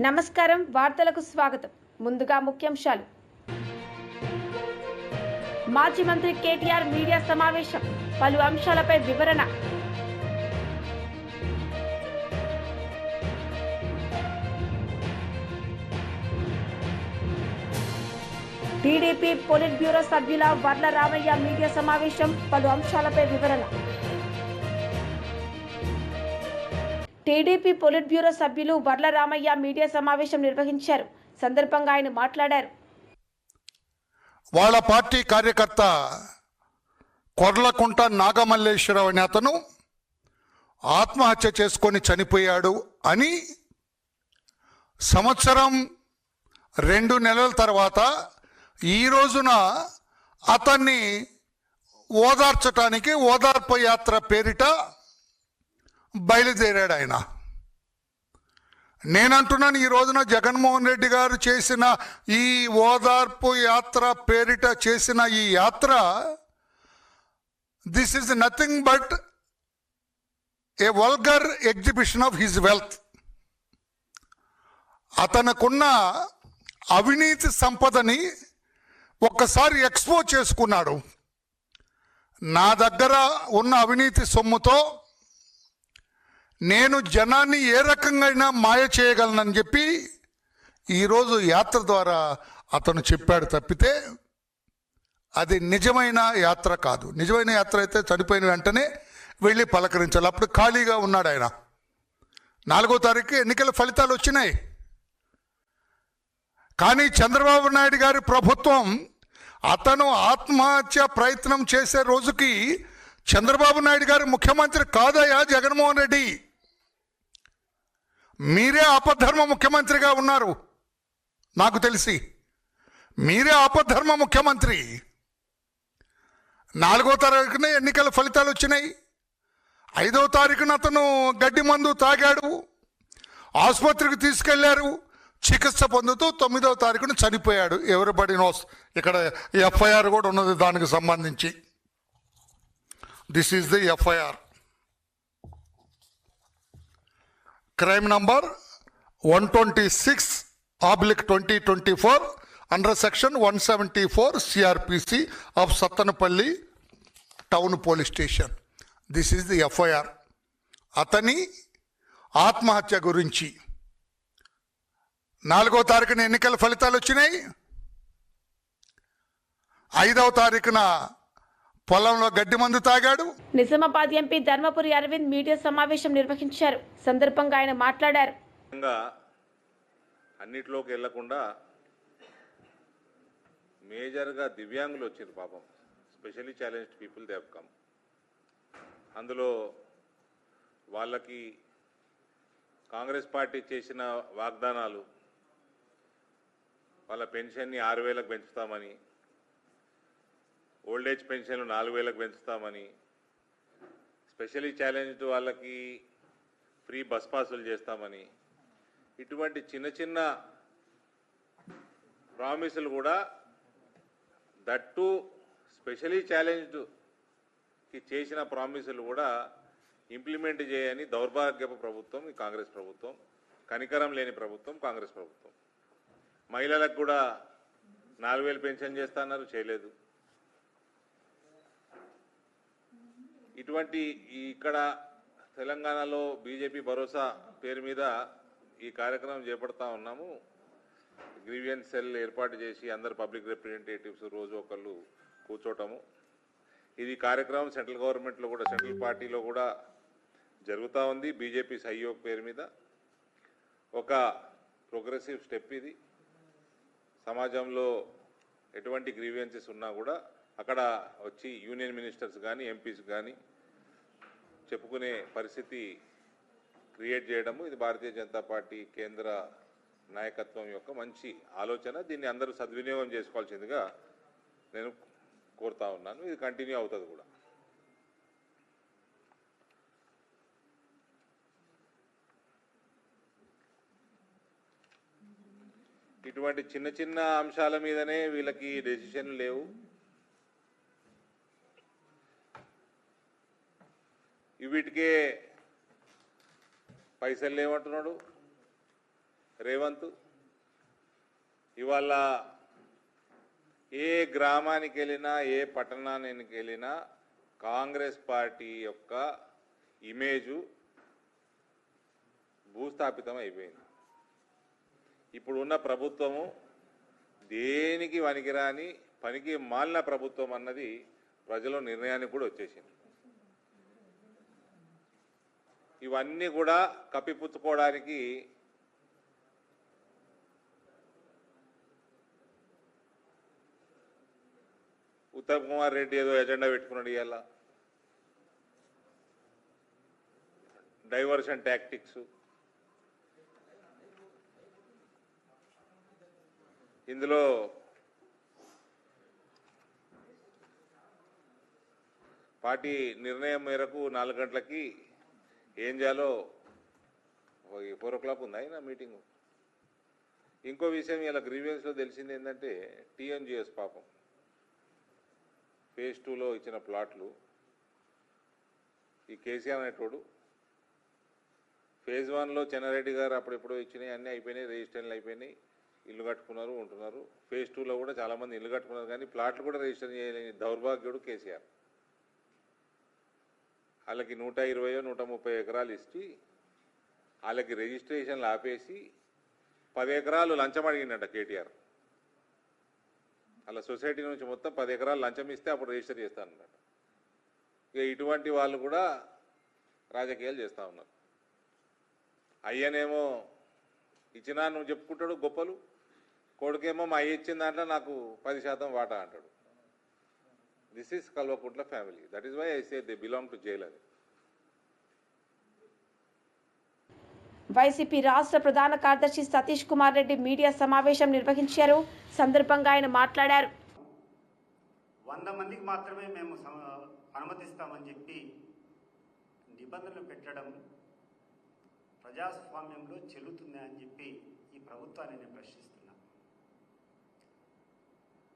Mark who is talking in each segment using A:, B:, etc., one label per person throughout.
A: నమస్కారం వార్తలకు స్వాగతం. ముందుగా ముఖ్యాంశాలు. మాజీ మంత్రి కేటీఆర్ మీడియా సమావేశం. పలు అంశాలపై వివరణ. టీడీపీ పోలిట్ బ్యూరో సభ్యుల వర్ల రామయ్య మీడియా సమావేశం. పలు అంశాలపై వివరణ. టీడీపీ పొలిట్ బ్యూరో సభ్యులు వర్ల రామయ్య మీడియా సమావేశం నిర్వహించారు. సందర్భంగా ఆయన మాట్లాడారు.
B: వాళ్ళ పార్టీ కార్యకర్త కొర్లకుంట నాగమల్లేశ్వరరావు అనే అతను ఆత్మహత్య చేసుకొని చనిపోయాడు అని సంవత్సరం రెండు నెలల తర్వాత ఈ రోజున అతన్ని ఓదార్చటానికి ఓదార్పు యాత్ర పేరిట బయలుదేరాడు ఆయన నేనంటున్నాను ఈ రోజున జగన్మోహన్ రెడ్డి గారు చేసిన ఈ ఓదార్పు యాత్ర పేరిట చేసిన ఈ యాత్ర this is nothing but a vulgar exhibition of his wealth అతనుకున్న అవినీతి సంపదని ఒక్కసారి ఎక్స్పోజ్ చేసుకున్నాడు. నా దగ్గర ఉన్న అవినీతి సొమ్ముతో నేను జనాన్ని ఏ రకంగా మాయ చేయగలనని చెప్పి ఈరోజు యాత్ర ద్వారా అతను చెప్పాడు తప్పితే అది నిజమైన యాత్ర కాదు. నిజమైన యాత్ర అయితే చనిపోయిన వెంటనే వెళ్ళి పలకరించాలి. అప్పుడు ఖాళీగా ఉన్నాడు ఆయన. నాలుగో తారీఖు ఎన్నికల ఫలితాలు వచ్చినాయి. కానీ చంద్రబాబు నాయుడు గారి ప్రభుత్వం అతను ఆత్మహత్య ప్రయత్నం చేసే రోజుకి చంద్రబాబు నాయుడు గారు ముఖ్యమంత్రి కాదయా జగన్మోహన్ రెడ్డి. మీరే అపధర్మ ముఖ్యమంత్రిగా ఉన్నారు. నాకు తెలిసి మీరే అపధర్మ ముఖ్యమంత్రి. నాలుగో తారీఖున ఎన్నికల ఫలితాలు వచ్చినాయి. ఐదో తారీఖున అతను గడ్డి మందు తాగాడు. ఆసుపత్రికి తీసుకెళ్ళారు. చికిత్స పొందుతూ తొమ్మిదవ తారీఖున చనిపోయాడు. Everybody nose? ఇక్కడ ఎఫ్ఐఆర్ కూడా ఉన్నది దానికి సంబంధించి. This is the FIR crime number one twenty six oblique twenty twenty four under section one seventy four CrPC of Sattenapalli town police station this is the FIR అతని ఆత్మహత్య గురించి. నాలుగో తారీఖున ఎన్నికల ఫలితాలు వచ్చినాయి. ఐదవ తారీఖున పొలంలో గడ్డి మందు తాగాడు?
A: నిజామాబాద్ ఎంపీ ధర్మపురి అరవింద్ మీడియా సమావేశం నిర్వహించారు. సందర్భంగా ఆయన మాట్లాడారు.
C: అన్నిట్లోకి వెళ్ళకుండా మేజర్గా దివ్యాంగులు వచ్చారు పాపం. Specially challenged people they have come. అందులో వాళ్ళకి కాంగ్రెస్ పార్టీ చేసిన వాగ్దానాలు వాళ్ళ పెన్షన్ని ఆరు వేలకు పెంచుతామని ఓల్డ్ ఏజ్ పెన్షన్లు నాలుగు వేలకు పెంచుతామని స్పెషలీ ఛాలెంజ్డ్ వాళ్ళకి ఫ్రీ బస్ పాసులు చేస్తామని ఇటువంటి చిన్న చిన్న ప్రామిసులు కూడా దట్టు స్పెషలీ ఛాలెంజ్డ్కి చేసిన ప్రామిసులు కూడా ఇంప్లిమెంట్ చేయని దౌర్భాగ్యపు ప్రభుత్వం ఈ కాంగ్రెస్ ప్రభుత్వం కనికరం లేని ప్రభుత్వం కాంగ్రెస్ ప్రభుత్వం. మహిళలకు కూడా నాలుగు వేలు పెన్షన్ చేస్తా అన్నారు చేయలేదు. ఇటువంటి ఇక్కడ తెలంగాణలో బీజేపీ భరోసా పేరు మీద ఈ కార్యక్రమం చేపడతా ఉన్నాము. గ్రీవియన్స్ సెల్ ఏర్పాటు చేసి అందరు పబ్లిక్ రిప్రజెంటేటివ్స్ రోజు ఒకళ్ళు కూర్చోటము. ఇది కార్యక్రమం సెంట్రల్ గవర్నమెంట్లో కూడా సెంట్రల్ పార్టీలో కూడా జరుగుతూ ఉంది. బీజేపీ సహయోగ్ పేరు మీద. ఒక ప్రోగ్రెసివ్ స్టెప్ ఇది. సమాజంలో ఎటువంటి గ్రీవియన్సెస్ ఉన్నా కూడా అక్కడ వచ్చి యూనియన్ మినిస్టర్స్ కానీ ఎంపీస్ కానీ చెప్పుకునే పరిస్థితి క్రియేట్ చేయడము ఇది భారతీయ జనతా పార్టీ కేంద్ర నాయకత్వం యొక్క మంచి ఆలోచన. దీన్ని అందరూ సద్వినియోగం చేసుకోవాల్సిందిగా నేను కోరుతా ఉన్నాను. ఇది కంటిన్యూ అవుతుంది కూడా. ఇటువంటి చిన్న చిన్న అంశాల మీదనే వీళ్ళకి డెసిషన్లు లేవు. వీటికే పైసలు లేవంటున్నాడు. రేవంత్ ఇవాళ ఏ గ్రామానికి వెళ్ళినా ఏ పట్టణానికి వెళ్ళినా కాంగ్రెస్ పార్టీ యొక్క ఇమేజు భూస్థాపితం అయిపోయింది. ఇప్పుడు ఉన్న ప్రభుత్వము దేనికి పనికిరాని పనికి మాలిన ప్రభుత్వం అన్నది ప్రజల నిర్ణయానికి కూడా వచ్చేసింది. ఇవన్నీ కూడా కప్పిపుచ్చుకోవడానికి ఉత్తమ్ కుమార్ రెడ్డి ఏదో ఎజెండా పెట్టుకున్నాడు ఇవాళ. Diversion tactics. ఇందులో పార్టీ నిర్ణయం మేరకు నాలుగు గంటలకి ఏం చేయాలో ఫోర్ ఓ క్లాక్ ఉంది అయినా మీటింగు. ఇంకో విషయం ఇలా గ్రీవియన్స్లో తెలిసింది ఏంటంటే టీఎన్జిఎస్ పాపం. ఫేజ్ టూలో ఇచ్చిన ప్లాట్లు. ఈ కేసీఆర్ అనేటోడు ఫేజ్ వన్లో చెన్నారెడ్డి గారు అప్పుడెప్పుడో ఇచ్చినాయి అన్నీ అయిపోయినాయి రిజిస్ట్రేషన్లు అయిపోయినాయి ఇల్లు కట్టుకున్నారు ఉంటున్నారు. ఫేజ్ టూలో కూడా చాలామంది ఇల్లు కట్టుకున్నారు కానీ ప్లాట్లు కూడా రిజిస్టర్ చేయలేని దౌర్భాగ్యుడు కేసీఆర్. వాళ్ళకి నూట ఇరవయో నూట ముప్పై ఎకరాలు ఇచ్చి వాళ్ళకి రిజిస్ట్రేషన్లు ఆపేసి పది ఎకరాలు లంచం అడిగిండట కేటీఆర్. అలా సొసైటీ నుంచి మొత్తం పది ఎకరాలు లంచం ఇస్తే అప్పుడు రిజిస్టర్ చేస్తానన్నట ఇక ఇటువంటి వాళ్ళు కూడా రాజకీయాలు చేస్తూ ఉన్నారు. అయ్యనేమో ఇచ్చినా నువ్వు చెప్పుకుంటాడు గొప్పలు కొడుకేమో మా అయ్య ఇచ్చిన దాంట్లో నాకు పది శాతం వాటా అంటాడు. This is Kalvakuntla family that is why I say they belong to jail అని
A: వైసీపీ రాష్ట్ర ప్రధాన కార్యదర్శి సతీష్ కుమార్ రెడ్డి మీడియా సమావేశం నిర్వహించారు. సందర్భంగా ఆయన మాట్లాడారు.
D: వంద మందికి మాత్రమే మేము అనుమతిస్తామని చెప్పి నిబంధనలు పెట్టడం ప్రజాస్వామ్యంలో చెల్లుతుందా అని చెప్పి ఈ ప్రభుత్వాన్ని నేను ప్రశ్నిస్తున్నా.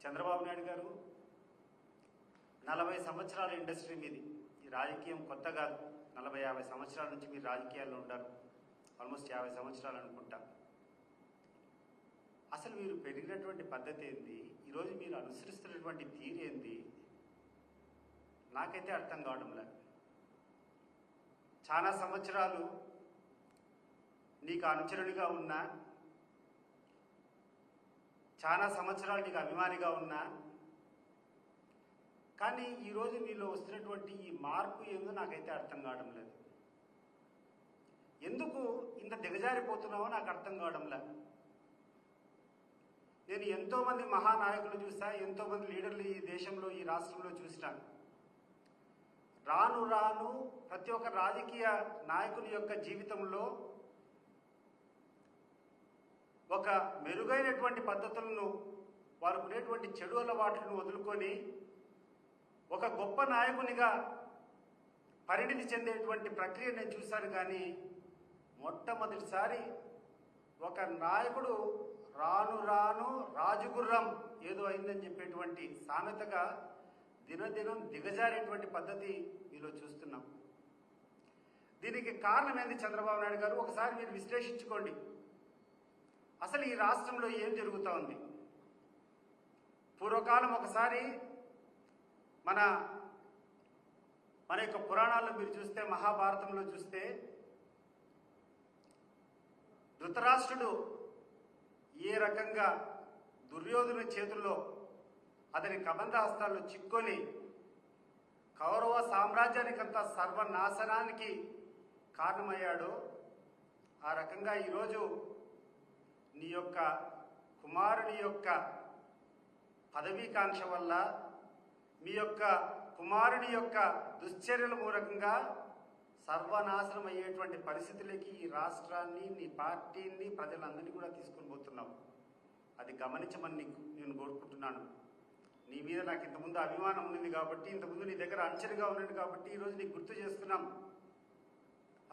D: చంద్రబాబు నాయుడు గారు నలభై సంవత్సరాల ఇండస్ట్రీ మీది. ఈ రాజకీయం కొత్త కాదు. నలభై యాభై సంవత్సరాల నుంచి మీరు రాజకీయాల్లో ఉంటారు ఆల్మోస్ట్ యాభై సంవత్సరాలు అనుకుంటా. అసలు మీరు పెరిగినటువంటి పద్ధతి ఏంది? ఈరోజు మీరు అనుసరిస్తున్నటువంటి తీరు ఏంది? నాకైతే అర్థం కావడంలా. చాలా సంవత్సరాలు నీకు అనుచరునిగా ఉన్నా చాలా సంవత్సరాలు నీకు అభిమానిగా ఉన్నా కానీ ఈరోజు నీలో వస్తున్నటువంటి ఈ మార్పు ఏందో నాకైతే అర్థం కావడం లేదు. ఎందుకు ఇంత దిగజారిపోతున్నావో నాకు అర్థం కావడం లేదు. నేను ఎంతోమంది మహానాయకులు చూసా ఎంతోమంది లీడర్లు ఈ దేశంలో ఈ రాష్ట్రంలో చూసినాను రాను రాను ప్రతి ఒక్క రాజకీయ నాయకుని యొక్క జీవితంలో ఒక మెరుగైనటువంటి పద్ధతులను వారు ఉండేటువంటి చెడు అలవాట్లను వదులుకొని ఒక గొప్ప నాయకునిగా పరిణితి చెందేటువంటి ప్రక్రియ నేను చూశాను కానీ మొట్టమొదటిసారి ఒక నాయకుడు రాను రాను రాజుగుర్రం ఏదో అయిందని చెప్పేటువంటి సామెతగా దినదినం దిగజారేటువంటి పద్ధతి మీలో చూస్తున్నాం. దీనికి కారణం ఏంది చంద్రబాబు నాయుడు గారు? ఒకసారి మీరు విశ్లేషించుకోండి. అసలు ఈ రాష్ట్రంలో ఏం జరుగుతూ ఉంది? పూర్వకాలం ఒకసారి మన మన యొక్క పురాణాల్లో మీరు చూస్తే మహాభారతంలో చూస్తే ధృతరాష్ట్రుడు ఏ రకంగా దుర్యోధన చేతుల్లో అతని కబంధ హస్తాల్లో చిక్కొని కౌరవ సామ్రాజ్యానికంతా సర్వనాశనానికి కారణమయ్యాడో ఆ రకంగా ఈరోజు నీ యొక్క కుమారుని యొక్క పదవీకాంక్ష వల్ల మీ యొక్క కుమారుని యొక్క దుశ్చర్యల మూలకంగా సర్వనాశనం అయ్యేటువంటి పరిస్థితులకి ఈ రాష్ట్రాన్ని నీ పార్టీని ప్రజలందరినీ కూడా తీసుకొని పోతున్నావు. అది గమనించమని నీకు నేను కోరుకుంటున్నాను. నీ మీద నాకు ఇంతకుముందు అభిమానం ఉంది కాబట్టి ఇంతకుముందు నీ దగ్గర అంచనగా ఉన్నది కాబట్టి ఈరోజు నీకు గుర్తు చేస్తున్నాం.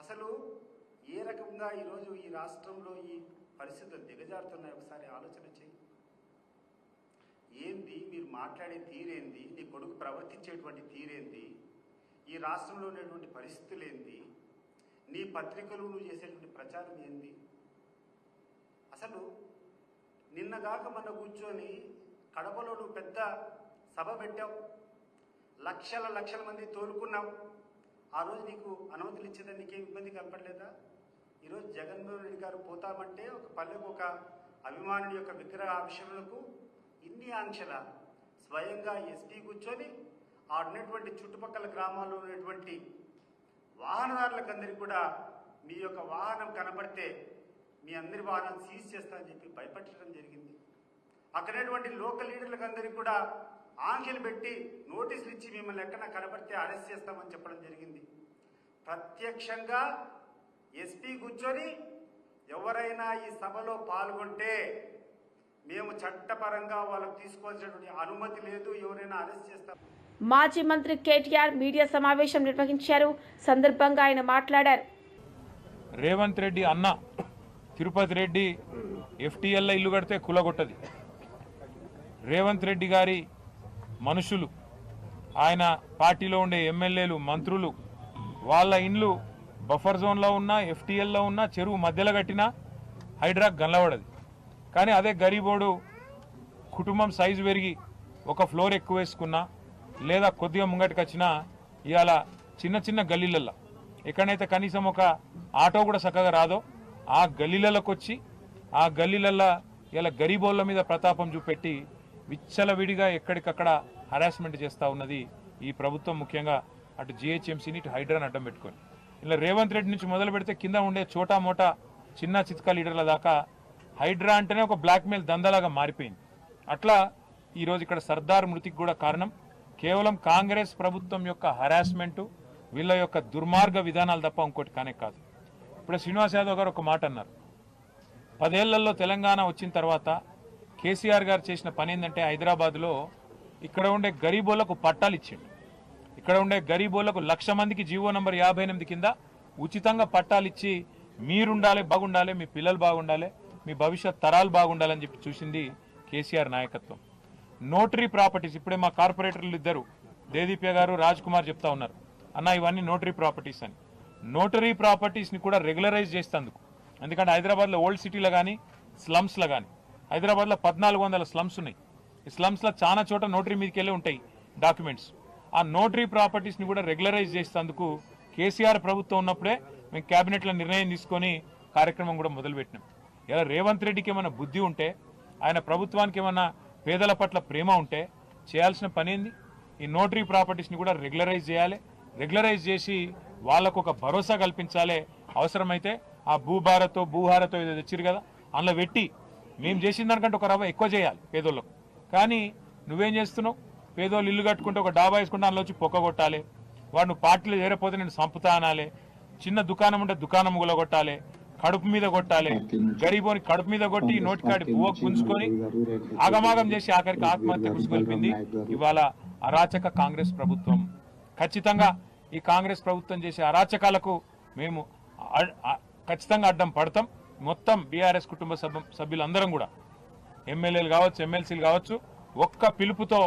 D: అసలు ఏ రకంగా ఈరోజు ఈ రాష్ట్రంలో ఈ పరిస్థితులు దిగజారుతున్నాయి? ఒకసారి ఆలోచన చేయి. ఏంది? మీరు మాట్లాడే తీరేంది? నీ కొడుకు ప్రవర్తించేటువంటి తీరేంది? ఈ రాష్ట్రంలో ఉన్నటువంటి పరిస్థితులు ఏంది నీ పత్రికలు నువ్వు చేసేటువంటి ప్రచారం ఏంది? అసలు నిన్నగాక మన కూర్చొని కడపలో నువ్వు పెద్ద సభ పెట్టావు. లక్షల లక్షల మంది తోలుకున్నావు. ఆ రోజు నీకు అనుమతులు ఇచ్చేదని నీకేం ఇబ్బంది కనపడలేదా? ఈరోజు జగన్మోహన్ రెడ్డి గారు పోతామంటే ఒక పల్లెకు ఒక అభిమానుడి యొక్క విగ్రహ ఆవిష్కరణకు ఇన్ని ఆంక్షల స్వయంగా ఎస్పీ కూర్చొని ఆ ఉన్నటువంటి చుట్టుపక్కల గ్రామాల్లో ఉన్నటువంటి వాహనదారులకు అందరికీ కూడా మీ యొక్క వాహనం కనపడితే మీ అందరి వాహనం సీజ్ చేస్తామని చెప్పి భయపెట్టడం జరిగింది. అక్కడటువంటి లోకల్ లీడర్లకందరికీ కూడా ఆంక్షలు పెట్టి నోటీసులు ఇచ్చి మిమ్మల్ని ఎక్కడ కనబడితే అరెస్ట్ చేస్తామని చెప్పడం జరిగింది. ప్రత్యక్షంగా ఎస్పీ కూర్చొని ఎవరైనా ఈ సభలో పాల్గొంటే మేము చట్టపరంగా వాళ్ళకు తీసుకోవాల్సినటువంటి అనుమతి లేదు ఎవరైనా అరెస్ట్ చేస్తాం
A: మాజీ మంత్రి కేటీఆర్ మీడియా సమావేశం నిర్వహించారు. సందర్భంగా ఆయన మాట్లాడారు.
E: రేవంత్ రెడ్డి అన్న తిరుపతి రెడ్డి ఎఫ్టీఎల్లో ఇల్లు కడితే కులగొట్టది. రేవంత్ రెడ్డి గారి మనుషులు ఆయన పార్టీలో ఉండే ఎమ్మెల్యేలు మంత్రులు వాళ్ళ ఇండ్లు బఫర్ జోన్లో ఉన్న ఎఫ్టీఎల్లో ఉన్న చెరువు మధ్యలో కట్టినా హైడ్రాక్ గల్లబడది. కానీ అదే గరీబోడు కుటుంబం సైజు పెరిగి ఒక ఫ్లోర్ ఎక్కువ వేసుకున్నా లేదా కొద్దిగా ముంగటికి వచ్చినా ఇవాళ చిన్న చిన్న గల్లీలల్లో. ఎక్కడైతే కనీసం ఒక ఆటో కూడా చక్కగా రాదో ఆ గల్లీలలోకి వచ్చి ఆ గల్లీలల్లో ఇలా గరీబోళ్ళ మీద ప్రతాపం చూపెట్టి విచ్చలవిడిగా ఎక్కడికక్కడ హరాస్మెంట్ చేస్తూ ఉన్నది ఈ ప్రభుత్వం ముఖ్యంగా అటు జిహెచ్ఎంసీని ఇటు హైడ్రాన్ అడ్డం పెట్టుకొని. ఇలా రేవంత్ రెడ్డి నుంచి మొదలు పెడితే కింద ఉండే చోటా మోటా చిన్న చిత్క లీడర్ల దాకా హైడ్రా అంటేనే ఒక బ్లాక్మెయిల్ దందలాగా మారిపోయింది. అట్లా ఈరోజు ఇక్కడ సర్దార్ మృతికి కూడా కారణం కేవలం కాంగ్రెస్ ప్రభుత్వం యొక్క హరాస్మెంటు వీళ్ళ యొక్క దుర్మార్గ విధానాలు తప్ప ఇంకోటి కానే కాదు. ఇప్పుడు శ్రీనివాస్ యాదవ్ గారు ఒక మాట అన్నారు. పదేళ్ళలో తెలంగాణ వచ్చిన తర్వాత కేసీఆర్ గారు చేసిన పని ఏంటంటే హైదరాబాద్లో ఇక్కడ ఉండే గరీబోళ్ళకు పట్టాలు ఇచ్చిండు. ఇక్కడ ఉండే గరీబోళ్ళకు లక్ష మందికి జీవో నంబర్ యాభై ఎనిమిది కింద ఉచితంగా పట్టాలు ఇచ్చి మీరుండాలి బాగుండాలి మీ పిల్లలు బాగుండాలి మీ భవిష్యత్ తరాలు బాగుండాలని చెప్పి చూసింది కేసీఆర్ నాయకత్వం. నోటరీ ప్రాపర్టీస్ ఇప్పుడే మా కార్పొరేటర్లు ఇద్దరు దేదీప్య గారు రాజ్ కుమార్ చెప్తా ఉన్నారు. అన్న ఇవన్నీ నోటరీ ప్రాపర్టీస్ అని. నోటరీ ప్రాపర్టీస్ని కూడా రెగ్యులరైజ్ చేస్తేందుకు. ఎందుకంటే హైదరాబాద్లో ఓల్డ్ సిటీలో కానీ స్లమ్స్లో కానీ హైదరాబాద్లో పద్నాలుగు వందల స్లమ్స్ ఉన్నాయి. ఈ స్లమ్స్లో చాలా చోట నోటరీ మీదకి వెళ్ళి ఉంటాయి డాక్యుమెంట్స్. ఆ నోటరీ ప్రాపర్టీస్ని కూడా రెగ్యులరైజ్ చేసేందుకు కేసీఆర్ ప్రభుత్వం ఉన్నప్పుడే మేము క్యాబినెట్లో నిర్ణయం తీసుకొని కార్యక్రమం కూడా మొదలుపెట్టినాం. ఇలా రేవంత్ రెడ్డికి ఏమైనా బుద్ధి ఉంటే ఆయన ప్రభుత్వానికి ఏమైనా పేదల పట్ల ప్రేమ ఉంటే చేయాల్సిన పని ఏంది? ఈ నోటరీ ప్రాపర్టీస్ని కూడా రెగ్యులరైజ్ చేయాలి. రెగ్యులరైజ్ చేసి వాళ్ళకు ఒక భరోసా కల్పించాలి అవసరమైతే ఆ భూభారతో భూహారతో ఏదో తెచ్చిరు కదా అందులో పెట్టి మేము చేసిన దానికంటే ఒక రవ్వ ఎక్కువ చేయాలి పేదోళ్ళకు. కానీ నువ్వేం చేస్తున్నావు? పేదోళ్ళు ఇల్లు కట్టుకుంటే ఒక డాబా వేసుకుంటే అందులో వచ్చి పొక్క కొట్టాలి. వాడు నువ్వు పార్టీలో చేరపోతే నేను సంపుతా అనాలి. చిన్న దుకాణం ఉంటే దుకాణం గులగొట్టాలి కడుపు మీద కొట్టాలి. గరీబోని కడుపు మీద కొట్టి నోటికాడి బువ్వ గుంజుకొని ఆగమాగం చేసి ఆఖరికి ఆత్మహత్య కుసుకొల్పింది ఇవాళ అరాచక కాంగ్రెస్ ప్రభుత్వం. ఖచ్చితంగా ఈ కాంగ్రెస్ ప్రభుత్వం చేసే అరాచకాలకు మేము ఖచ్చితంగా అడ్డం పడతాం. మొత్తం బీఆర్ఎస్ కుటుంబ సభ్య సభ్యులందరం కూడా. ఎమ్మెల్యేలు కావచ్చు ఎమ్మెల్సీలు కావచ్చు ఒక్క పిలుపుతో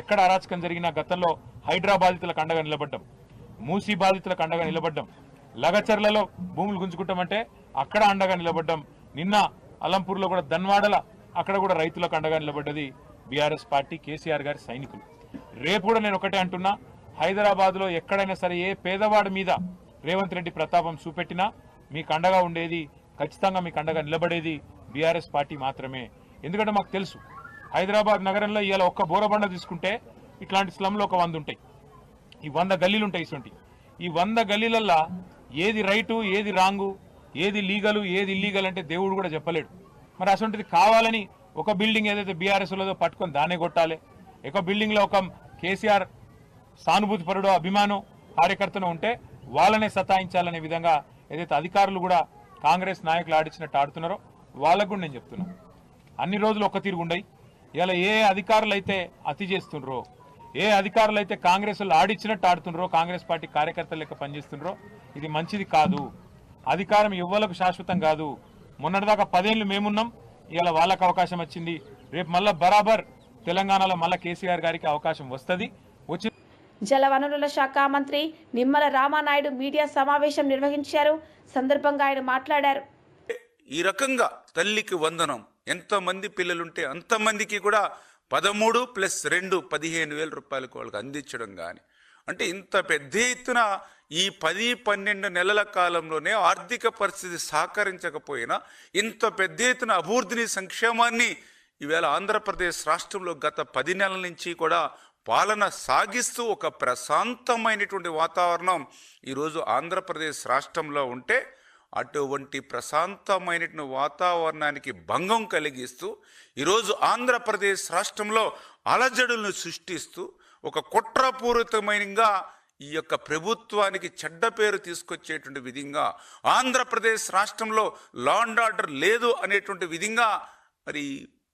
E: ఎక్కడ అరాచకం జరిగినా గతంలో హైడ్రా బాధితులకు అండగా నిలబడ్డం. మూసీ బాధితులకు అండగా నిలబడ్డం. లగచర్లలో భూములు గుంజుకుంటామంటే అక్కడ అండగా నిలబడ్డం. నిన్న అలంపూర్లో కూడా ధన్వాడల అక్కడ కూడా రైతులకు అండగా నిలబడ్డది బీఆర్ఎస్ పార్టీ కేసీఆర్ గారి సైనికులు. రేపు కూడా నేను ఒకటే అంటున్నా హైదరాబాద్లో ఎక్కడైనా సరే ఏ పేదవాడి మీద రేవంత్ రెడ్డి ప్రతాపం చూపెట్టినా మీకు అండగా ఉండేది ఖచ్చితంగా మీకు అండగా నిలబడేది బీఆర్ఎస్ పార్టీ మాత్రమే. ఎందుకంటే మాకు తెలుసు హైదరాబాద్ నగరంలో ఇవాళ ఒక్క బోరబండ తీసుకుంటే ఇట్లాంటి స్లంలో ఒక వంద ఉంటాయి. ఈ వంద గల్లీలు ఉంటాయి ఇటువంటి. ఈ వంద గల్లీలల్లా ఏది రైటు ఏది రాంగు ఏది లీగలు ఏది ఇల్లీగల్ అంటే దేవుడు కూడా చెప్పలేడు. మరి అటువంటిది కావాలని ఒక బిల్డింగ్ ఏదైతే బీఆర్ఎస్లో పట్టుకొని దాన్నే కొట్టాలి. ఒక బిల్డింగ్లో ఒక కేసీఆర్ సానుభూతి పరుడో అభిమానం కార్యకర్తను ఉంటే వాళ్ళనే సతాయించాలనే విధంగా ఏదైతే అధికారులు కూడా కాంగ్రెస్ నాయకులు ఆడించినట్టు ఆడుతున్నారో వాళ్ళకు కూడా నేను చెప్తున్నాను అన్ని రోజులు ఒక్క తీరుగుండయి ఇలా ఏ అధికారులు అయితే అతి చేస్తుండ్రో ఏ అధికారులు అయితే కాంగ్రెస్ వాళ్ళు ఆడిచ్చినట్టు ఆడుతుండ్రో కాంగ్రెస్ పార్టీ కార్యకర్తలు లెక్క పనిచేస్తుండ్రో ఇది మంచిది కాదు. అధికారం ఇవ్వలకు శాశ్వతం కాదు. మొన్నటిదాకా పదేళ్ళు మేమున్నాం ఇలా వాళ్ళకి అవకాశం వచ్చింది. రేపు మళ్ళా బరాబర్ తెలంగాణలో మళ్ళా కేసీఆర్ గారికి అవకాశం వస్తుంది. వచ్చి
A: జలవనరుల శాఖ మంత్రి నిమ్మల రామానాయుడు మీడియా సమావేశం నిర్వహించారు. సందర్భంగా ఆయన మాట్లాడారు.
F: ఈ రకంగా తల్లికి వందనం. ఎంతమంది పిల్లలుంటే అంతమందికి కూడా పదమూడు ప్లస్ రెండు పదిహేను వేల రూపాయలకు వాళ్ళకి అందించడం కానీ అంటే ఇంత పెద్ద ఎత్తున ఈ పది పన్నెండు నెలల కాలంలోనే ఆర్థిక పరిస్థితి సహకరించకపోయినా ఇంత పెద్ద ఎత్తున అభివృద్ధిని సంక్షేమాన్ని ఈవేళ ఆంధ్రప్రదేశ్ రాష్ట్రంలో గత పది నెలల నుంచి కూడా పాలన సాగిస్తూ ఒక ప్రశాంతమైనటువంటి వాతావరణం ఈరోజు ఆంధ్రప్రదేశ్ రాష్ట్రంలో ఉంటే అటువంటి ప్రశాంతమైనటువంటి వాతావరణానికి భంగం కలిగిస్తూ ఈరోజు ఆంధ్రప్రదేశ్ రాష్ట్రంలో అలజడులను సృష్టిస్తూ ఒక కుట్రపూరితమైనగా ఈ యొక్క ప్రభుత్వానికి చెడ్డ పేరు తీసుకొచ్చేటువంటి విధంగా ఆంధ్రప్రదేశ్ రాష్ట్రంలో లా అండ్ ఆర్డర్ లేదు అనేటువంటి విధంగా మరి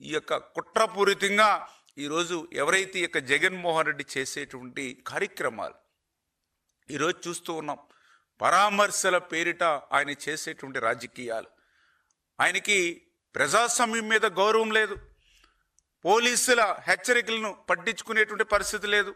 F: ఈ యొక్క కుట్రపూరితంగా ఈరోజు ఎవరైతే ఈ యొక్క జగన్మోహన్ రెడ్డి చేసేటువంటి కార్యక్రమాలు ఈరోజు చూస్తూ ఉన్నాం. పరామర్శల పేరిట ఆయన చేసేటువంటి రాజకీయాలు. ఆయనకి ప్రజాస్వామ్యం మీద గౌరవం లేదు. పోలీసుల హెచ్చరికలను పట్టించుకునేటువంటి పరిస్థితి లేదు.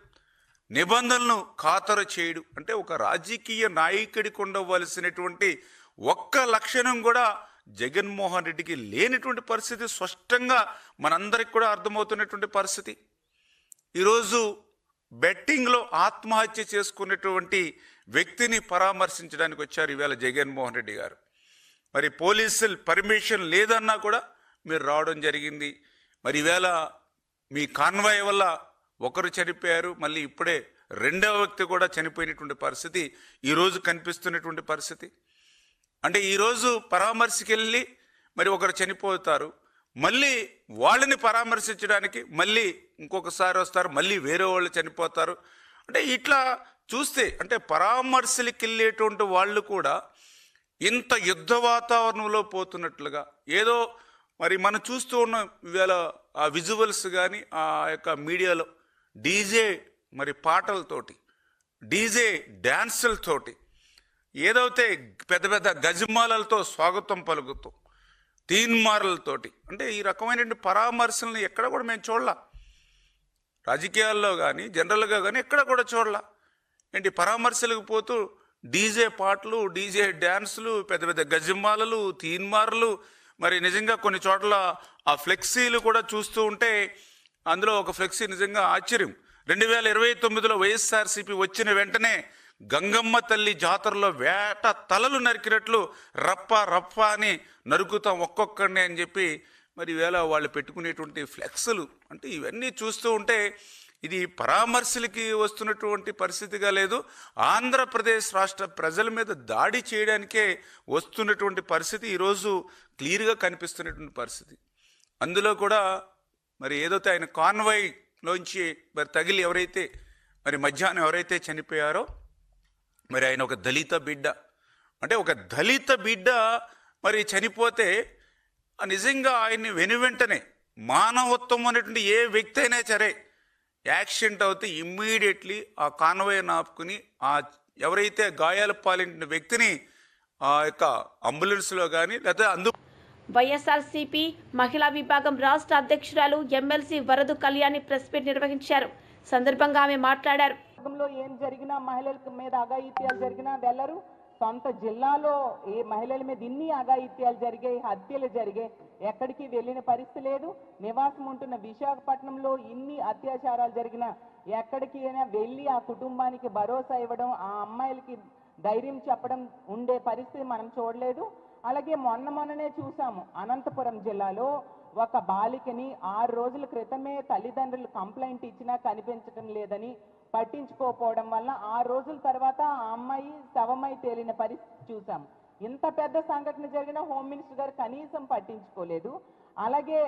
F: నిబంధనలను ఖాతరు చేయడు. అంటే ఒక రాజకీయ నాయకుడికి ఉండవలసినటువంటి ఒక్క లక్షణం కూడా జగన్మోహన్ రెడ్డికి లేనటువంటి పరిస్థితి స్పష్టంగా మనందరికి కూడా అర్థమవుతున్నటువంటి పరిస్థితి. ఈరోజు బెట్టింగ్లో ఆత్మహత్య చేసుకున్నటువంటి వ్యక్తిని పరామర్శించడానికి వచ్చారు ఈవేళ జగన్మోహన్ రెడ్డి గారు. మరి పోలీసులు పర్మిషన్ లేదన్నా కూడా మీరు రావడం జరిగింది. మరి ఈవేళ మీ కాన్వాయ్ వల్ల ఒకరు చనిపోయారు మళ్ళీ ఇప్పుడే రెండవ వ్యక్తి కూడా చనిపోయినటువంటి పరిస్థితి ఈరోజు కనిపిస్తున్నటువంటి పరిస్థితి. అంటే ఈరోజు పరామర్శకెళ్ళి మరి ఒకరు చనిపోతారు మళ్ళీ వాళ్ళని పరామర్శించడానికి మళ్ళీ ఇంకొకసారి వస్తారు మళ్ళీ వేరే వాళ్ళు చనిపోతారు. అంటే ఇట్లా చూస్తే అంటే పరామర్శలకు వెళ్ళేటువంటి వాళ్ళు కూడా ఇంత యుద్ధ వాతావరణంలో పోతున్నట్లుగా ఏదో మరి మనం చూస్తూ ఉన్న ఇవాళ ఆ విజువల్స్ కానీ ఆ యొక్క మీడియాలో డీజే మరి పాటలతోటి డీజే డ్యాన్సులతోటి ఏదైతే పెద్ద పెద్ద గజమాలలతో స్వాగతం పలుకుతూ తీన్మార్లతోటి అంటే ఈ రకమైనటువంటి పరామర్శలను ఎక్కడ కూడా మేము చూడలా. రాజకీయాల్లో కానీ జనరల్గా కానీ ఎక్కడ కూడా చూడలా. ఏంటి పరామర్శలకు పోతూ డీజే పాటలు డీజే డ్యాన్సులు పెద్ద పెద్ద గజమాలలు తీన్మార్లు మరి నిజంగా కొన్ని చోట్ల ఆ ఫ్లెక్సీలు కూడా చూస్తూ ఉంటే అందులో ఒక ఫ్లెక్సీ నిజంగా ఆశ్చర్యం. రెండు వేల ఇరవై తొమ్మిదిలో వైఎస్ఆర్సీపీ వచ్చిన వెంటనే గంగమ్మ తల్లి జాతరలో వేట తలలు నరికినట్లు రప్ప రప్ప అని నరుకుతాం ఒక్కొక్కడిని అని చెప్పి మరి వేళ వాళ్ళు పెట్టుకునేటువంటి ఫ్లెక్స్లు. అంటే ఇవన్నీ చూస్తూ ఉంటే ఇది పరామర్శలకి వస్తున్నటువంటి పరిస్థితిగా లేదు. ఆంధ్రప్రదేశ్ రాష్ట్ర ప్రజల మీద దాడి చేయడానికే వస్తున్నటువంటి పరిస్థితి ఈరోజు క్లియర్గా కనిపిస్తున్నటువంటి పరిస్థితి. అందులో కూడా మరి ఏదైతే ఆయన కాన్వాయ్లోంచి మరి తగిలి ఎవరైతే మరి మధ్యాహ్నం ఎవరైతే చనిపోయారో మరి ఆయన ఒక దళిత బిడ్డ. అంటే ఒక దళిత బిడ్డ మరి చనిపోతే నిజంగా ఆయన్ని వెను వెంటనే మానవత్వం అనేటువంటి ఏ వ్యక్తి అయినా సరే యాక్సిడెంట్ అవుతే ఇమ్మీడియట్లీ ఆ కాన్వాయ్ ఆపుకుని ఆ ఎవరైతే గాయాలు పాలిన వ్యక్తిని ఆ యొక్క అంబులెన్స్లో కానీ లేకపోతే అందు
A: వైఎస్ఆర్సీపీ మహిళా విభాగం రాష్ట్ర అధ్యక్షురాలు MLC Varudu Kalyani press meet నిర్వహించారు. సందర్భంగా ఆమె మాట్లాడారు.
G: ఏం జరిగినా మహిళల మీద అఘాయిత్యాలు జరిగినా వెళ్ళరు సొంత జిల్లాలో ఏ మహిళల మీద ఇన్ని అఘాయిత్యాలు జరిగాయి హత్యలు జరిగాయి. ఎక్కడికి వెళ్ళిన పరిస్థితి లేదు. నివాసం ఉంటున్న విశాఖపట్నంలో ఇన్ని అత్యాచారాలు జరిగినా ఎక్కడికి అయినా వెళ్ళి ఆ కుటుంబానికి భరోసా ఇవ్వడం ఆ అమ్మాయిలకి ధైర్యం చెప్పడం ఉండే పరిస్థితి మనం చూడలేదు. అలాగే మొన్న మొన్ననే చూసాము అనంతపురం జిల్లాలో ఒక బాలికని ఆరు రోజుల క్రితమే తల్లిదండ్రులు కంప్లైంట్ ఇచ్చినా కనిపించడం లేదని పట్టించుకోకపోవడం వల్ల ఆ రోజుల తర్వాత ఆ అమ్మాయి శవమై తేలిన పరిస్థితి చూసాం ఇంత పెద్ద సంఘటన జరిగిన హోమ్ మినిస్టర్ గారు కనీసం పట్టించుకోలేదు. అలాగే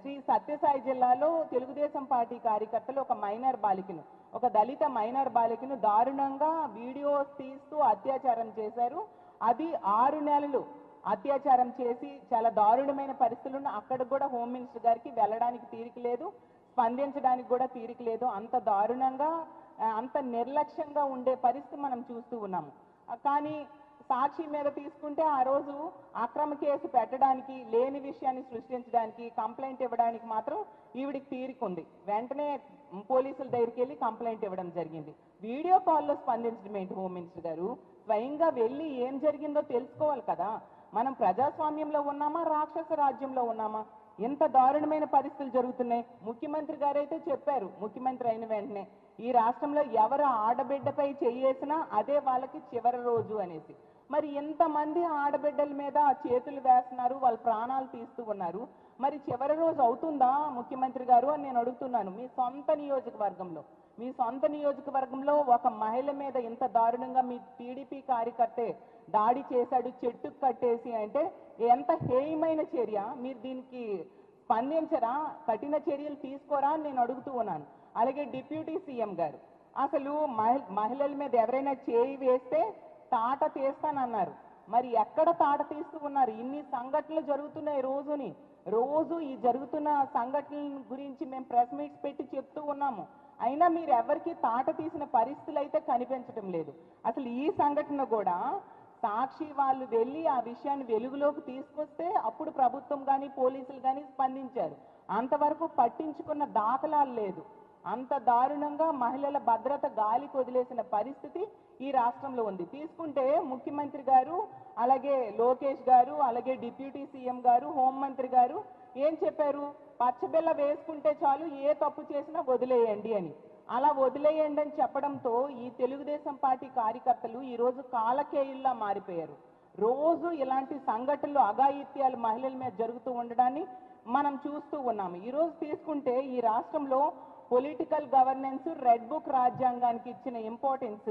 G: శ్రీ సత్యసాయి జిల్లాలో తెలుగుదేశం పార్టీ కార్యకర్తలు ఒక మైనర్ బాలికను ఒక దళిత మైనర్ బాలికను దారుణంగా వీడియోస్ తీస్తూ అత్యాచారం చేశారు. అది ఆరు నెలలు అత్యాచారం చేసి చాలా దారుణమైన పరిస్థితులను అక్కడ కూడా హోమ్ మినిస్టర్ గారికి వెళ్ళడానికి తీరిక లేదు స్పందించడానికి కూడా తీరిక లేదు. అంత దారుణంగా అంత నిర్లక్ష్యంగా ఉండే పరిస్థితి మనం చూస్తూ ఉన్నాము కానీ సాక్షి మీద తీసుకుంటే ఆ రోజు అక్రమ కేసు పెట్టడానికి లేని విషయాన్ని సృష్టించడానికి కంప్లైంట్ ఇవ్వడానికి మాత్రం ఈవిడికి తీరికుంది. వెంటనే పోలీసుల దగ్గరికి వెళ్ళి కంప్లైంట్ ఇవ్వడం జరిగింది. వీడియో కాల్లో స్పందించడం ఏంటి హోమ్ మినిస్టర్ గారు? స్వయంగా వెళ్ళి ఏం జరిగిందో తెలుసుకోవాలి కదా. మనం ప్రజాస్వామ్యంలో ఉన్నామా రాక్షస రాజ్యంలో ఉన్నామా? ఎంత దారుణమైన పరిస్థితులు జరుగుతున్నాయి. ముఖ్యమంత్రి గారైతే చెప్పారు ముఖ్యమంత్రి అయిన వెంటనే ఈ రాష్ట్రంలో ఎవరు ఆడబిడ్డపై చేయేసినా అదే వాళ్ళకి చివరి రోజు అనేసి. మరి ఎంతమంది ఆడబిడ్డల మీద చేతులు వేస్తున్నారు వాళ్ళ ప్రాణాలు తీస్తూ ఉన్నారు. మరి చివరి రోజు అవుతుందా ముఖ్యమంత్రి గారు అని నేను అడుగుతున్నాను. మీ సొంత నియోజకవర్గంలో మీ సొంత నియోజకవర్గంలో ఒక మహిళ మీద ఇంత దారుణంగా మీ టీడీపీ కార్యకర్తే దాడి చేశాడు చెట్టుకు కట్టేసి అంటే ఎంత హేయమైన చర్య? మీరు దీనికి స్పందించరా? కఠిన చర్యలు తీసుకోరా అని నేను అడుగుతూ ఉన్నాను. అలాగే డిప్యూటీ సీఎం గారు. అసలు మహి మహిళల మీద ఎవరైనా చేయి వేస్తే తాట తీస్తానన్నారు. మరి ఎక్కడ తాట తీస్తూ ఉన్నారు ఇన్ని సంఘటనలు జరుగుతున్నాయి రోజుని. రోజు ఈ జరుగుతున్న సంఘటనల గురించి మేము ప్రెస్ మీట్స్ పెట్టి చెప్తూ ఉన్నాము. అయినా మీరు ఎవరికి తాట తీసిన పరిస్థితులు అయితే కనిపించడం లేదు. అసలు ఈ సంఘటన కూడా సాక్షి వాళ్ళు వెళ్ళి ఆ విషయాన్ని వెలుగులోకి తీసుకొస్తే అప్పుడు ప్రభుత్వం కానీ పోలీసులు కానీ స్పందించారు. అంతవరకు పట్టించుకున్న దాఖలాలు లేదు. అంత దారుణంగా మహిళల భద్రత గాలికి వదిలేసిన పరిస్థితి ఈ రాష్ట్రంలో ఉంది. తీసుకుంటే ముఖ్యమంత్రి గారు అలాగే లోకేష్ గారు అలాగే డిప్యూటీ సీఎం గారు హోంమంత్రి గారు ఏం చెప్పారు? పచ్చబిల్ల వేసుకుంటే చాలు ఏ తప్పు చేసినా వదిలేయండి అని. అలా వదిలేయండి అని చెప్పడంతో ఈ తెలుగుదేశం పార్టీ కార్యకర్తలు ఈరోజు కాలకేయుల్లా మారిపోయారు. రోజు ఇలాంటి సంఘటనలు అఘాయిత్యాలు మహిళల మీద జరుగుతూ ఉండడాన్ని మనం చూస్తూ ఉన్నాము. ఈరోజు తీసుకుంటే ఈ రాష్ట్రంలో పొలిటికల్ గవర్నెన్స్ రెడ్ బుక్ రాజ్యాంగానికి ఇచ్చిన ఇంపార్టెన్స్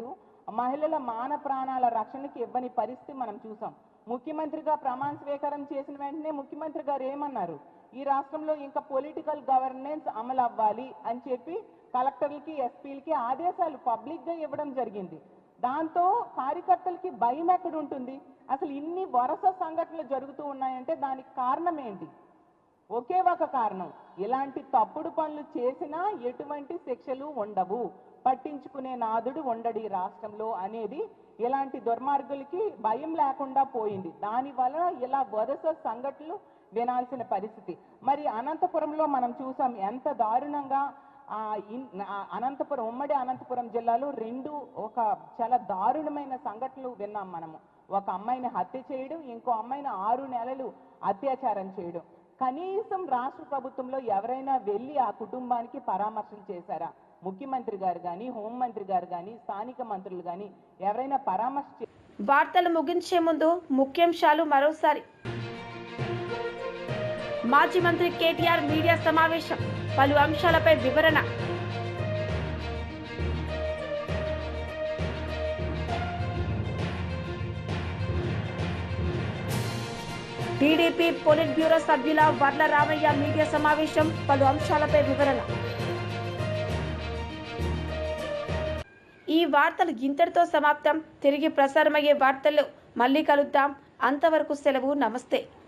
G: మహిళల మాన ప్రాణాల రక్షణకి ఇవ్వని పరిస్థితి మనం చూసాం. ముఖ్యమంత్రిగా ప్రమాణ స్వీకారం చేసిన వెంటనే ముఖ్యమంత్రి గారు ఏమన్నారు? ఈ రాష్ట్రంలో ఇంకా పొలిటికల్ గవర్నెన్స్ అమలు అవ్వాలి అని చెప్పి కలెక్టర్లకి ఎస్పీలకి ఆదేశాలు పబ్లిక్గా ఇవ్వడం జరిగింది. దాంతో కార్యకర్తలకి భయం ఎక్కడ ఉంటుంది? అసలు ఇన్ని వరుస సంఘటనలు జరుగుతూ ఉన్నాయంటే దానికి కారణం ఏంటి? ఒకే ఒక కారణం. ఇలాంటి తప్పుడు పనులు చేసినా ఎటువంటి శిక్షలు ఉండవు. పట్టించుకునే నాదుడు ఉండడు ఈ రాష్ట్రంలో అనేది ఇలాంటి దుర్మార్గులకి భయం లేకుండా పోయింది. దాని వలన ఇలా వరుస సంఘటనలు వినాల్సిన పరిస్థితి. మరి అనంతపురంలో మనం చూసాం ఎంత దారుణంగా అనంతపురం ఉమ్మడి అనంతపురం జిల్లాలో రెండు ఒక చాలా దారుణమైన సంఘటనలు విన్నాం మనము. ఒక అమ్మాయిని హత్య చేయడం ఇంకో అమ్మాయిని ఆరు నెలలు అత్యాచారం చేయడం. కనీసం రాష్ట్ర ప్రభుత్వంలో ఎవరైనా వెళ్ళి ఆ కుటుంబానికి పరామర్శలు చేశారా? ముఖ్యమంత్రి గారు కానీ హోంమంత్రి గారు కానీ స్థానిక మంత్రులు కానీ ఎవరైనా పరామర్శ
A: వార్తలు ముగించే ముందు ముఖ్యాంశాలు మరోసారి. మాజీ మంత్రి కేటీఆర్ మీడియా సమావేశం. పలు అంశాలపై వివరణ. టీడీపీ పొలిట్ బ్యూరో సభ్యుల వర్ల రామయ్య మీడియా సమావేశం పలు అంశాలపై వివరణ. ఈ వార్తలు ఇంతటితో సమాప్తం. తిరిగి ప్రసారమయ్యే వార్తల్లో మళ్ళీ కలుద్దాం. అంతవరకు సెలవు. నమస్తే.